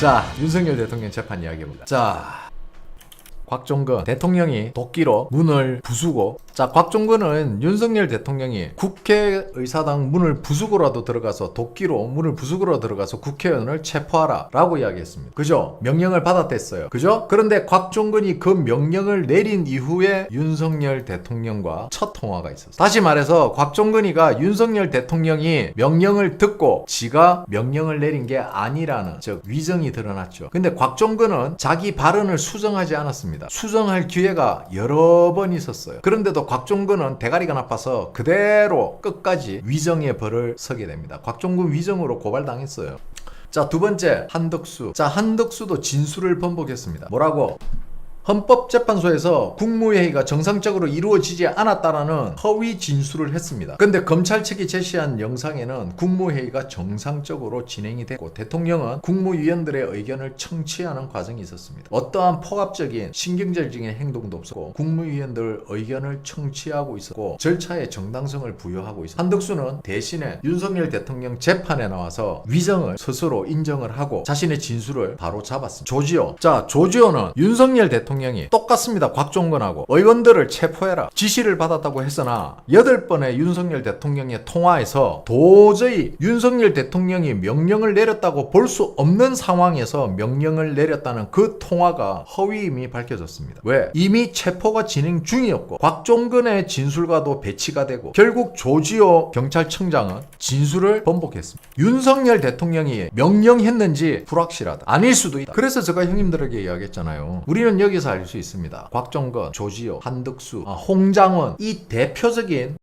자, 윤석열 대통령 재판 이야기해보자. 자, 곽종근 대통령이 도끼로 문을 부수고 자 곽종근은 윤석열 대통령이 국회의사당 문을 부수고라도 들어가서 도끼로 문을 부수고라도 들어가서 국회의원을 체포하라 라고 이야기했습니다. 그죠? 명령을 받았댔어요. 그죠? 그런데 곽종근이 그 명령을 내린 이후에 윤석열 대통령과 첫 통화가 있었어요. 다시 말해서 곽종근이가 윤석열 대통령이 명령을 듣고 지가 명령을 내린 게 아니라는 즉 위정이 드러났죠. 근데 곽종근은 자기 발언을 수정하지 않았습니다 수정할 기회가 여러 번 있었어요. 그런데도 곽종근은 대가리가 나빠서 그대로 끝까지 위정의 벌을 서게 됩니다. 곽종근 위정으로 고발당했어요. 자 두 번째 한덕수. 자 한덕수도 진술을 번복했습니다. 뭐라고 헌법재판소에서 국무회의가 정상적으로 이루어지지 않았다라는 허위 진술을 했습니다. 근데 검찰 측이 제시한 영상에는 국무회의가 정상적으로 진행이 됐고 대통령은 국무위원들의 의견을 청취하는 과정이 있었습니다. 어떠한 포괄적인 신경절적인 행동도 없었고 국무위원들 의견을 청취하고 있었고 절차에 정당성을 부여하고 있었습니다. 한덕수는 대신에 윤석열 대통령 재판에 나와서 위정을 스스로 인정을 하고 자신의 진술을 바로 잡았습니다. 조지호. 자, 조지호는 윤석열 대통령 이 똑같습니다. 곽종건하고 의원들을 체포해라 지시를 받았다고 했으나 8번의 윤석열 대통령의 통화에서 도저히 윤석열 대통령이 명령을 내렸다고 볼 수 없는 상황에서 명령을 내렸다는 그 통화가 허위임이 밝혀졌습니다. 왜? 이미 체포가 진행 중이었고 곽종근의 진술과도 배치가 되고 결국 조지호 경찰청장은 진술을 번복했습니다. 윤석열 대통령이 명령했는지 불확실하다. 아닐 수도 있다. 그래서 제가 형님들에게 이야기했잖아요. 우리는 여기 서 알 수 있습니다. 곽종건, 조지호, 한덕수, 아, 홍장원 이 대표적인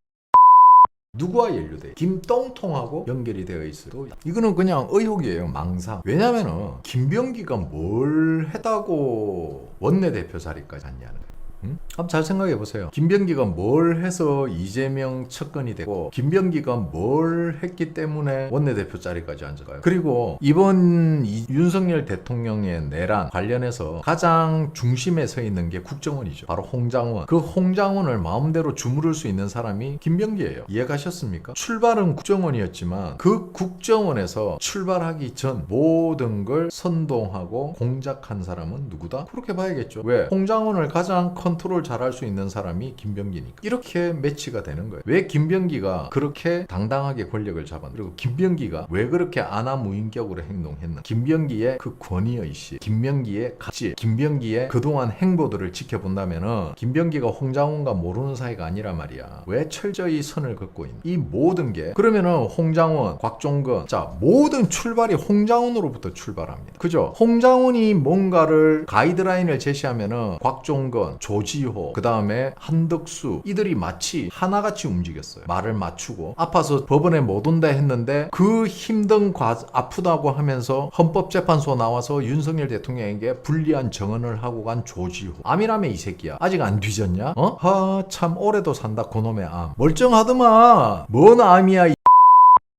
누구와 연루돼? 김똥통하고 연결이 되어 있어도 이거는 그냥 의혹이에요 망상 왜냐면은 김병기가 뭘 했다고 원내대표 자리까지 갔냐는 응? 한번 잘 생각해 보세요. 김병기가 뭘 해서 이재명 측근이 되고 김병기가 뭘 했기 때문에 원내대표 자리까지 앉아가요. 그리고 이번 이- 윤석열 대통령의 내란 관련해서 가장 중심에 서 있는 게 국정원이죠. 바로 홍장원. 그 홍장원을 마음대로 주무를 수 있는 사람이 김병기예요. 이해가셨습니까? 출발은 국정원이었지만 그 국정원에서 출발하기 전 모든 걸 선동하고 공작한 사람은 누구다? 그렇게 봐야겠죠. 왜? 홍장원을 가장 컨트롤 잘할 수 있는 사람이 김병기니까. 이렇게 매치가 되는 거예요. 왜 김병기가 그렇게 당당하게 권력을 잡았나? 그리고 김병기가 왜 그렇게 아나무인격으로 행동했나? 김병기의 그 권위의식, 김병기의 가치, 김병기의 그동안 행보들을 지켜본다면 은 김병기가 홍장원과 모르는 사이가 아니란 말이야. 왜 철저히 선을 긋고 있는? 이 모든 게 그러면은 홍장원, 곽종근, 자 모든 출발이 홍장원으로부터 출발합니다. 그죠? 홍장원이 뭔가를 가이드라인을 제시하면은 곽종근, 조 지호, 그 다음에 한덕수 이들이 마치 하나같이 움직였어요. 말을 맞추고 아파서 법원에 못 온다 했는데 그 힘든 과 아프다고 하면서 헌법재판소 나와서 윤석열 대통령에게 불리한 정언을 하고 간 조지호. 암이라며 이 새끼야. 아직 안 뒤졌냐? 어? 하참 오래도 산다 그놈의 암. 멀쩡하더만. 뭔 암이야 이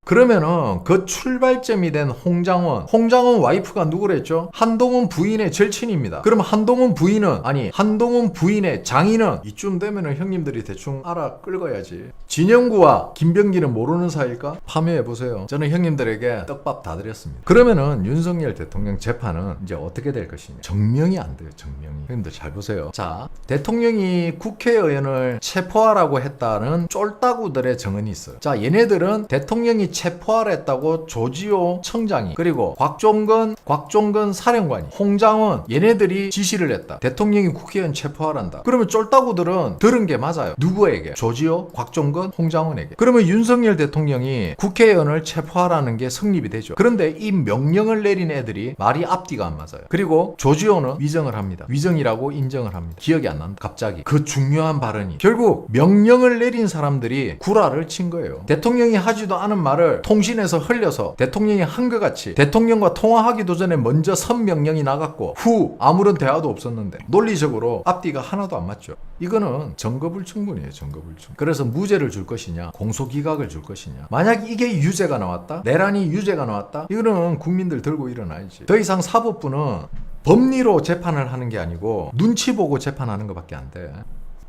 그러면은 그 출발점이 된 홍장원, 홍장원 와이프가 누구랬죠? 한동훈 부인의 절친입니다. 그럼 한동훈 부인은 아니 한동훈 부인의 장인은 이쯤 되면은 형님들이 대충 알아 끌어야지. 진영구와 김병기는 모르는 사이일까? 파묘해 보세요. 저는 형님들에게 떡밥 다 드렸습니다. 그러면은 윤석열 대통령 재판은 이제 어떻게 될 것이냐? 정명이 안 돼요. 정명이. 형님들 잘 보세요. 자, 대통령이 국회의원을 체포하라고 했다는 쫄따구들의 정언이 있어요. 자, 얘네들은 대통령이 체포하라 했다고 조지호 청장이 그리고 곽종건 곽종건 사령관이 홍장원 얘네들이 지시를 했다. 대통령이 국회의원 체포하란다. 그러면 쫄따구들은 들은 게 맞아요. 누구에게? 조지호, 곽종 건, 홍장원에게. 그러면 윤석열 대통령이 국회의원을 체포하라는 게 성립이 되죠. 그런데 이 명령을 내린 애들이 말이 앞뒤가 안 맞아요. 그리고 조지호는 위정을 합니다. 위정이라고 인정을 합니다. 기억이 안 난다. 갑자기 그 중요한 발언이 결국 명령을 내린 사람들이 구라를 친 거예요. 대통령이 하지도 않은 말을 통신에서 흘려서 대통령이 한 것 같이 대통령과 통화하기도 전에 먼저 선명령이 나갔고 후 아무런 대화도 없었는데 논리적으로 앞뒤가 하나도 안 맞죠. 이거는 증거불충분이에요. 증거불충. 그래서 무죄를 줄 것이냐 공소기각을 줄 것이냐 만약 이게 유죄가 나왔다 내란이 유죄가 나왔다 이거는 국민들 들고 일어나야지. 더 이상 사법부는 법리로 재판을 하는 게 아니고 눈치 보고 재판하는 것밖에 안 돼.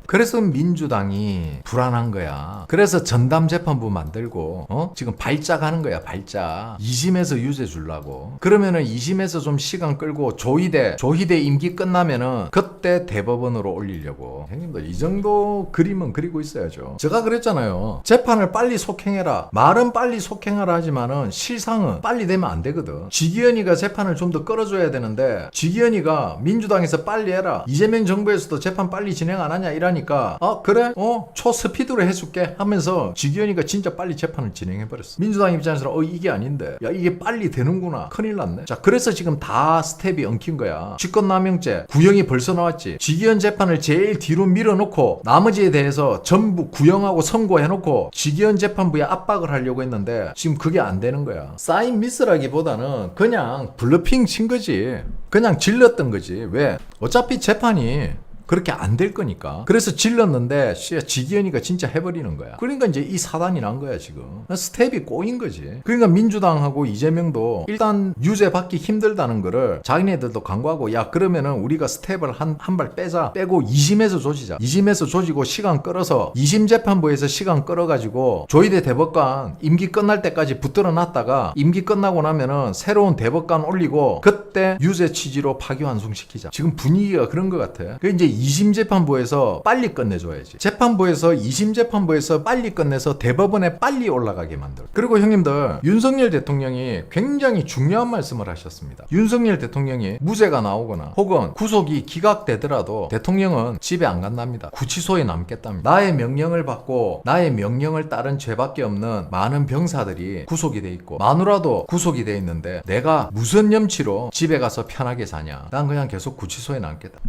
그래서 민주당이 불안한 거야. 그래서 전담 재판부 만들고 어? 지금 발작하는 거야. 발작. 2심에서 유죄 주려고. 그러면은 2심에서 좀 시간 끌고 조희대 조희대 임기 끝나면은 그때 대법원으로 올리려고. 형님들 이 정도 그림은 그리고 있어야죠. 제가 그랬잖아요. 재판을 빨리 속행해라. 말은 빨리 속행하라 하지만은 실상은 빨리 되면 안 되거든. 지기현이가 재판을 좀 더 끌어줘야 되는데 지기현이가 민주당에서 빨리 해라. 이재명 정부에서도 재판 빨리 진행 안 하냐 이러니 까 아 그래? 어 초스피드로 해줄게 하면서 지기현이가 진짜 빨리 재판을 진행해버렸어. 민주당 입장에서는 어 이게 아닌데 야 이게 빨리 되는구나 큰일 났네. 자 그래서 지금 다 스텝이 엉킨 거야. 직권남용죄 구형이 벌써 나왔지. 지기현 재판을 제일 뒤로 밀어놓고 나머지에 대해서 전부 구형하고 선고해놓고 지기현 재판부에 압박을 하려고 했는데 지금 그게 안 되는 거야. 사인 미스라기보다는 그냥 블러핑 친 거지. 그냥 질렀던 거지. 왜? 어차피 재판이 그렇게 안 될 거니까. 그래서 질렀는데 씨야 지기현이가 진짜 해버리는 거야. 그러니까 이제 이 사단이 난 거야 지금. 스텝이 꼬인 거지. 그러니까 민주당하고 이재명도 일단 유죄 받기 힘들다는 거를 자기네들도 강구하고 야 그러면은 우리가 스텝을 한 한 발 빼자. 빼고 2심에서 조지자. 2심에서 조지고 시간 끌어서 2심 재판부에서 시간 끌어가지고 조희대 대법관 임기 끝날 때까지 붙들어 놨다가 임기 끝나고 나면은 새로운 대법관 올리고 그때 유죄 취지로 파기환송시키자. 지금 분위기가 그런 것 같아. 그 이제 2심 재판부에서 빨리 끝내줘야지. 재판부에서 2심 재판부에서 빨리 끝내서 대법원에 빨리 올라가게 만들. 그리고 형님들 윤석열 대통령이 굉장히 중요한 말씀을 하셨습니다. 윤석열 대통령이 무죄가 나오거나 혹은 구속이 기각되더라도 대통령은 집에 안 간답니다. 구치소에 남겠답니다. 나의 명령을 받고 나의 명령을 따른 죄밖에 없는 많은 병사들이 구속이 돼 있고 마누라도 구속이 돼 있는데 내가 무슨 염치로 집에 가서 편하게 사냐? 난 그냥 계속 구치소에 남겠다.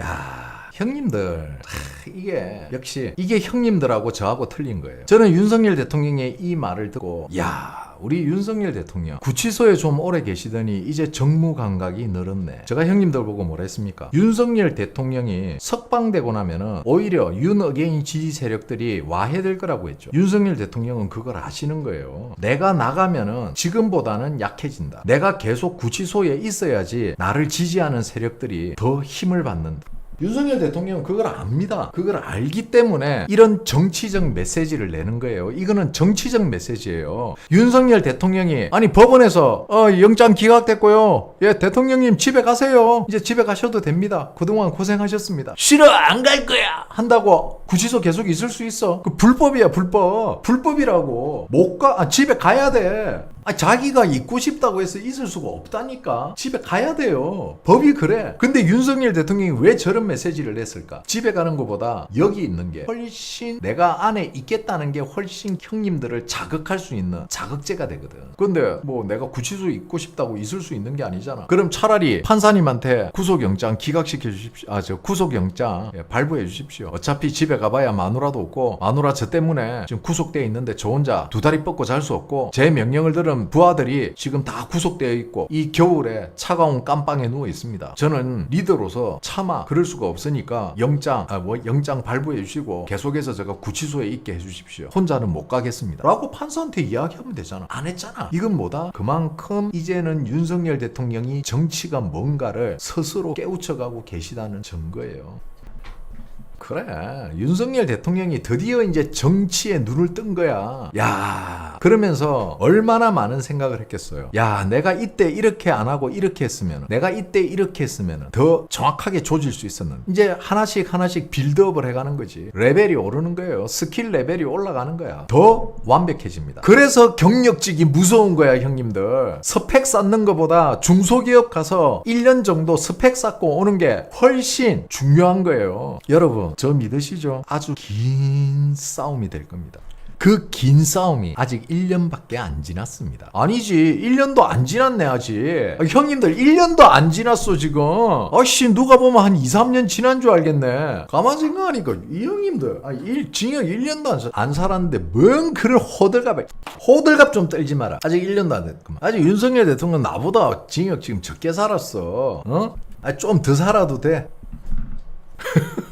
야, 형님들. 하, 이게 역시 이게 형님들하고 저하고 틀린 거예요. 저는 윤석열 대통령의 이 말을 듣고 야, 우리 윤석열 대통령 구치소에 좀 오래 계시더니 이제 정무 감각이 늘었네. 제가 형님들 보고 뭐라 했습니까? 윤석열 대통령이 석방되고 나면은 오히려 윤어게인 지지 세력들이 와해될 거라고 했죠. 윤석열 대통령은 그걸 아시는 거예요. 내가 나가면은 지금보다는 약해진다. 내가 계속 구치소에 있어야지 나를 지지하는 세력들이 더 힘을 받는다. 윤석열 대통령은 그걸 압니다. 그걸 알기 때문에 이런 정치적 메시지를 내는 거예요. 이거는 정치적 메시지예요. 윤석열 대통령이 아니 법원에서 어, 영장 기각됐고요. 예, 대통령님 집에 가세요. 이제 집에 가셔도 됩니다. 그동안 고생하셨습니다. 싫어 안 갈 거야. 한다고 구치소 계속 있을 수 있어. 그 불법이야 불법. 불법이라고 못 가. 아, 집에 가야 돼. 아, 자기가 있고 싶다고 해서 있을 수가 없다니까. 집에 가야 돼요. 법이 그래. 근데 윤석열 대통령이 왜 저런 메시지를 냈을까? 집에 가는 것보다 여기 있는 게 훨씬 내가 안에 있겠다는 게 훨씬 형님들을 자극할 수 있는 자극제가 되거든. 근데 뭐 내가 구치소 있고 싶다고 있을 수 있는 게 아니잖아. 그럼 차라리 판사님한테 구속영장 기각시켜 주십시오. 아, 저 구속영장 예, 발부해 주십시오. 어차피 집에 가봐야 마누라도 없고 마누라 저 때문에 지금 구속돼 있는데 저 혼자 두 다리 뻗고 잘 수 없고 제 명령을 들은 부하들이 지금 다 구속되어 있고 이 겨울에 차가운 깜빵에 누워 있습니다. 저는 리더로서 차마 그럴 수가 없으니까 영장 아 뭐 영장 발부해 주시고 계속해서 제가 구치소에 있게 해 주십시오. 혼자는 못 가겠습니다. 라고 판사한테 이야기하면 되잖아. 안 했잖아. 이건 뭐다? 그만큼 이제는 윤석열 대통령이 정치가 뭔가를 스스로 깨우쳐가고 계시다는 증거예요. 그래. 윤석열 대통령이 드디어 이제 정치에 눈을 뜬 거야. 야 그러면서 얼마나 많은 생각을 했겠어요. 야 내가 이때 이렇게 안 하고 이렇게 했으면 내가 이때 이렇게 했으면 더 정확하게 조질 수 있었는. 이제 하나씩 하나씩 빌드업을 해가는 거지. 레벨이 오르는 거예요. 스킬 레벨이 올라가는 거야. 더 완벽해집니다. 그래서 경력직이 무서운 거야 형님들. 스펙 쌓는 것보다 중소기업 가서 1년 정도 스펙 쌓고 오는 게 훨씬 중요한 거예요. 여러분 저 믿으시죠? 아주 긴 싸움이 될 겁니다. 그긴 싸움이 아직 1년밖에 안 지났습니다. 아니지, 1년도 안 지났네, 아직. 아, 형님들, 1년도 안 지났어, 지금. 아씨, 누가 보면 한 2, 3년 지난 줄 알겠네. 가만 생각하니까, 이 형님들, 아, 일, 징역 1년도 안, 사- 안 살았는데, 뭔 그를 호들갑에, 호들갑 좀 떨지 마라. 아직 1년도 안 됐구만. 아직 윤석열 대통령 나보다 징역 지금 적게 살았어. 어? 아, 좀 더 살아도 돼.